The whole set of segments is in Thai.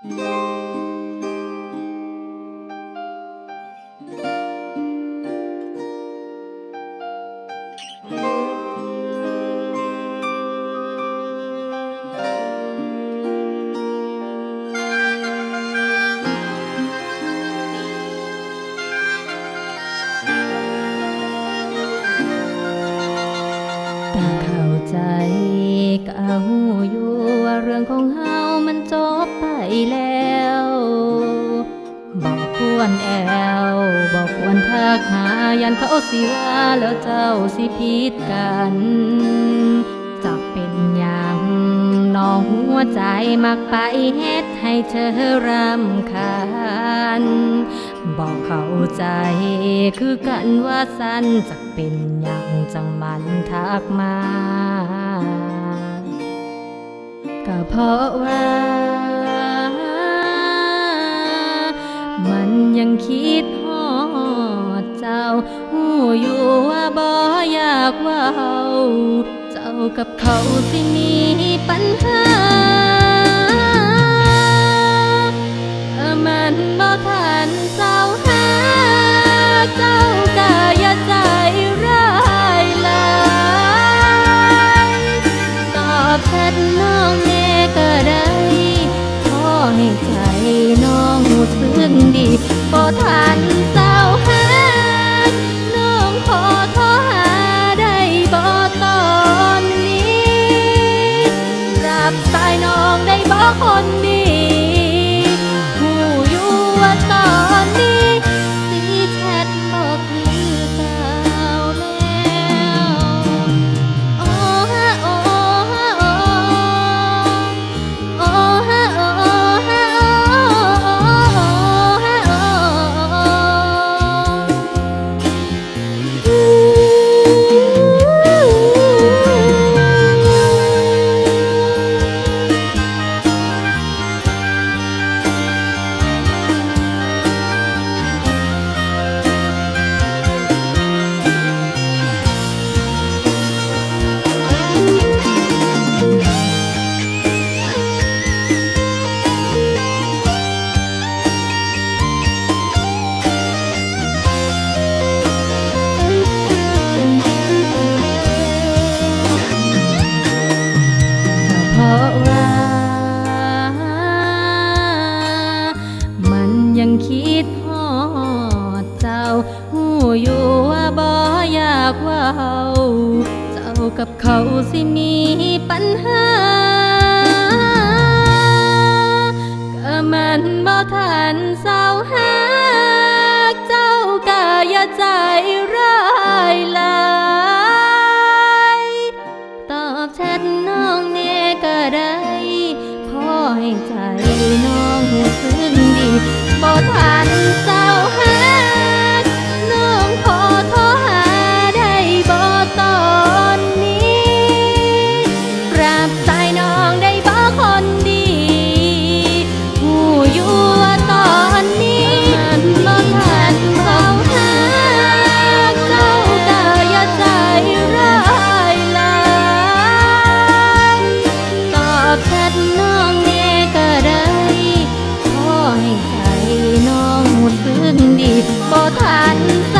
ก็เข้าใจก็หูอยู่ว่าเรื่องของเฮา วรแอวบอกควรทักหายันเขาสิว่าแล้วเจ้าสิผิดกันจะเป็นอย่างน้องหัวใจมักไปเฮ็ดให้เธอรำคาญบอกเข้าใจคือกันว่าสั้นจะเป็นอย่างจังมันทักมา ก็เพราะว่า มันยังคิดฮอดเจ้าหูอยู่ว่าบ่อยากว่าเจ้ากับเขาสิมีปัญหา ซึ้งดีพอทัน กับเขาสิมีปัญหา ก็มันบ่ทันเศร้าหาเจ้าก็อย่าใจร้ายลายตอบแชทน้องเนี่ยก็ได้พ่อให้ใจน้องรู้สึกดีบ่ทัน บ่ทันส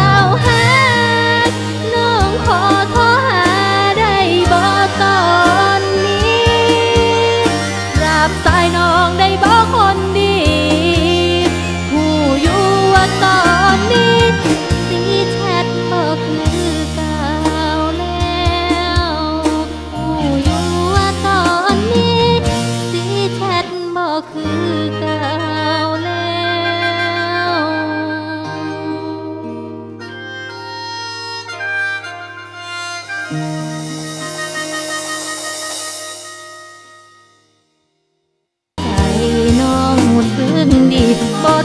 ใจน้องหมดคนดีบ่